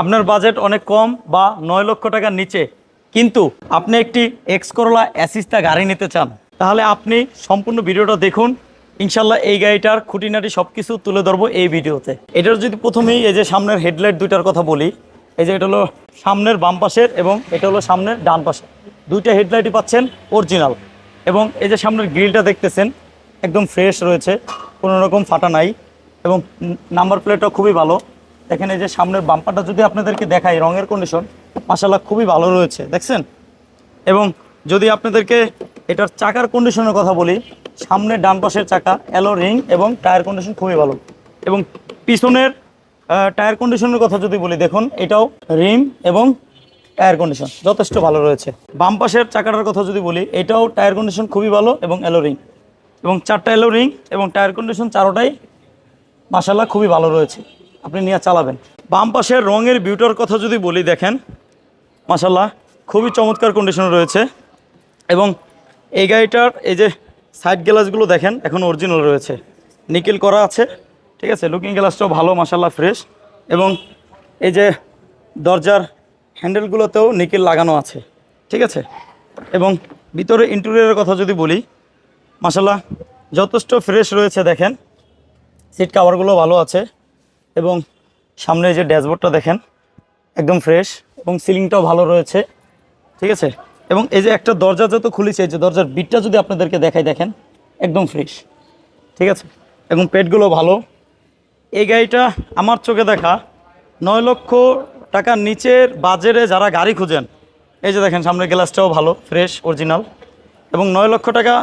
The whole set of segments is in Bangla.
আপনার বাজেট অনেক কম বা নয় লক্ষ টাকার নিচে, কিন্তু আপনি একটি এক্স করোলা অ্যাসিস্তা গাড়ি নিতে চান, তাহলে আপনি সম্পূর্ণ ভিডিওটা দেখুন। ইনশাল্লাহ এই গাড়িটার খুঁটিনাটি সব কিছু তুলে ধরবো এই ভিডিওতে। এটার যদি প্রথমেই এই যে সামনের হেডলাইট দুইটার কথা বলি, এই যে এটা হলো সামনের বাম পাশের এবং এটা হলো সামনের ডান পাশে দুইটা হেডলাইটই পাচ্ছেন অরিজিনাল এবং এই যে সামনের গ্রিলটা দেখতেছেন, একদম ফ্রেশ রয়েছে, কোনো রকম ফাটা নাই এবং নাম্বার প্লেটটা খুবই ভালো। দেখেন এই যে সামনের বাম্পারটা যদি আপনাদেরকে দেখাই, রঙের কন্ডিশন মাসাল্লাহ খুবই ভালো রয়েছে, দেখছেন? এবং যদি আপনাদেরকে এটার চাকার কন্ডিশনের কথা বলি, সামনের ডান পাশের চাকা অ্যালো রিং এবং টায়ার কন্ডিশন খুবই ভালো। এবং পিছনের টায়ার কন্ডিশনের কথা যদি বলি, দেখুন, এটাও রিম এবং টায়ার কন্ডিশন যথেষ্ট ভালো রয়েছে। বাম পাশের চাকাটার কথা যদি বলি, এটাও টায়ার কন্ডিশন খুবই ভালো এবং অ্যালো রিং এবং চারটা অ্যালো রিং এবং টায়ার কন্ডিশন চারোটাই মাসাল্লাহ খুবই ভালো রয়েছে। আপনি নিয়ে চালাবেন। বাম পাশের রঙের বিউটার কথা যদি বলি দেখেন মাসাল্লাহ খুবই চমৎকার কন্ডিশনে রয়েছে। এবং এই গাড়িটার এই যে সাইড গ্লাসগুলো দেখেন, এখন অরিজিনাল রয়েছে। নিকেল করা আছে, ঠিক আছে? লুকিং গ্লাসটাও ভালো মাসাল্লাহ ফ্রেশ এবং এই যে দরজার হ্যান্ডেলগুলোতেও নিকেল লাগানো আছে, ঠিক আছে? এবং ভিতরে ইন্টেরিয়রের কথা যদি বলি মাসাল্লাহ যথেষ্ট ফ্রেশ রয়েছে, দেখেন। সিট কাভারগুলো ভালো আছে। এবং সামনে যে ড্যাশবোর্ডটা দেখেন, একদম ফ্রেশ এবং সিলিংটাও ভালো রয়েছে, ঠিক আছে? এবং এই যে একটা দরজা যত খুলেছে, এই যে দরজার বিটটা যদি আপনাদেরকে দেখাই দেখেন, একদম ফ্রেশ ঠিক আছে? এবং পেটগুলো ভালো। এই গাড়িটা আমার চোখে দেখা, নয় লক্ষ টাকার নিচের বাজারে যারা গাড়ি খুঁজেন, এই যে দেখেন সামনের গ্লাসটাও ভালো ফ্রেশ অরিজিনাল এবং নয় লক্ষ টাকা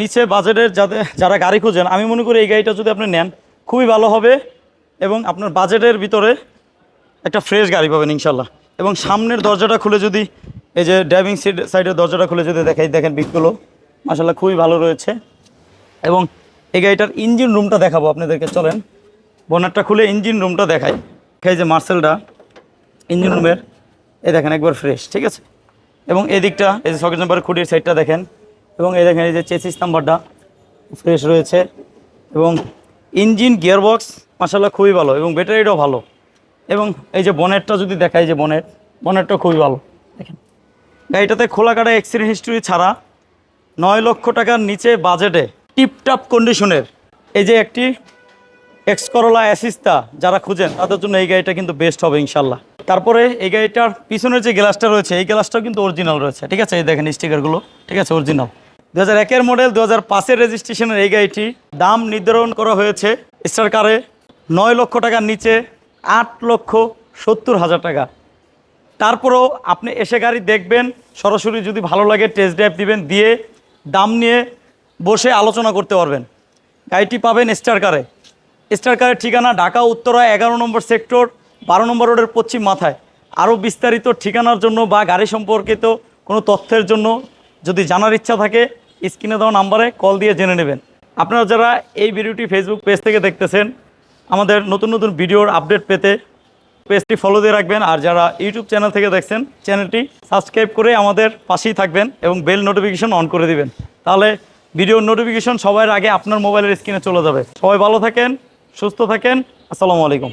নিচে বাজেটের যাদের যারা গাড়ি খুঁজেন, আমি মনে করি এই গাড়িটা যদি আপনি নেন, খুবই ভালো হবে। এবং আপনার বাজেটের ভিতরে একটা ফ্রেশ গাড়ি পাবেন ইনশাল্লাহ। এবং সামনের দরজাটা খুলে যদি, এই যে ড্রাইভিং সিট সাইডের দরজাটা খুলে যদি দেখাই, দেখেন বিটগুলো মাসাল্লাহ খুবই ভালো রয়েছে। এবং এই গাড়িটার ইঞ্জিন রুমটা দেখাবো আপনাদেরকে, চলেন। বনারটা খুলে ইঞ্জিন রুমটা দেখাই। এই যে মার্সেলটা ইঞ্জিন রুমের এই দেখেন একবার ফ্রেশ ঠিক আছে? এবং এই দিকটা এই যে সকেট নাম্বার খুঁটির সাইডটা দেখেন। এবং এই দেখেন এই যে চেসিস নাম্বারটা ফ্রেশ রয়েছে। এবং ইঞ্জিন গিয়ারবক্স মাসাল্লাহ খুবই ভালো এবং ব্যাটারিটাও ভালো। এবং এই যে বনেটটা যদি দেখাই যে বনেট, বনেটটা খুবই ভালো। দেখেন। গাড়িটাতে খোলা কাটা অ্যাক্সিডেন্ট হিস্ট্রি ছাড়া নয় লক্ষ টাকার নিচে বাজেটে টিপটাপ কন্ডিশনের এই যে একটি এক্স করোলা অ্যাসিস্তা যারা খুঁজেন, তাদের জন্য এই গাড়িটা কিন্তু বেস্ট হবে ইনশাল্লাহ তারপরে এই গাড়িটার পিছনের যে গ্লাসটা রয়েছে, এই গ্লাসটাও কিন্তু অরিজিনাল রয়েছে। ঠিক আছে? এই দেখেন স্টিকারগুলো ঠিক আছে? অরিজিনাল দু হাজার একের মডেল দু হাজার পাঁচের রেজিস্ট্রেশনের এই গাড়িটি দাম নির্ধারণ করা হয়েছে স্টার কারে নয় লক্ষ টাকার নিচে আট লক্ষ সত্তর হাজার টাকা। তারপরেও আপনি এসে গাড়ি দেখবেন, সরাসরি যদি ভালো লাগে টেস্ট ড্রাইভ দিবেন, দিয়ে দাম নিয়ে বসে আলোচনা করতে পারবেন। গাড়িটি পাবেন স্টার কারে স্টার কারের ঠিকানা ঢাকা, উত্তরা, এগারো নম্বর সেক্টর, বারো নম্বর রোডের পশ্চিম মাথায়। আরও বিস্তারিত ঠিকানার জন্য বা গাড়ি সম্পর্কিত কোনো তথ্যের জন্য যদি জানার ইচ্ছা থাকে, স্ক্রিনে দেওয়া নাম্বারে কল দিয়ে জেনে নেবেন। আপনারা যারা এই ভিডিওটি ফেসবুক পেজ থেকে দেখতেছেন আমাদের নতুন নতুন ভিডিওর আপডেট পেতে পেজটি ফলো দিয়ে রাখবেন। আর যারা ইউটিউব চ্যানেল থেকে দেখছেন চ্যানেলটি সাবস্ক্রাইব করে আমাদের পাশেই থাকবেন এবং বেল নোটিফিকেশন অন করে দিবেন। তাহলে ভিডিওর নোটিফিকেশন সবার আগে আপনার মোবাইলের স্ক্রিনে চলে যাবে। সবাই ভালো থাকেন, সুস্থ থাকেন। আসসালামু আলাইকুম।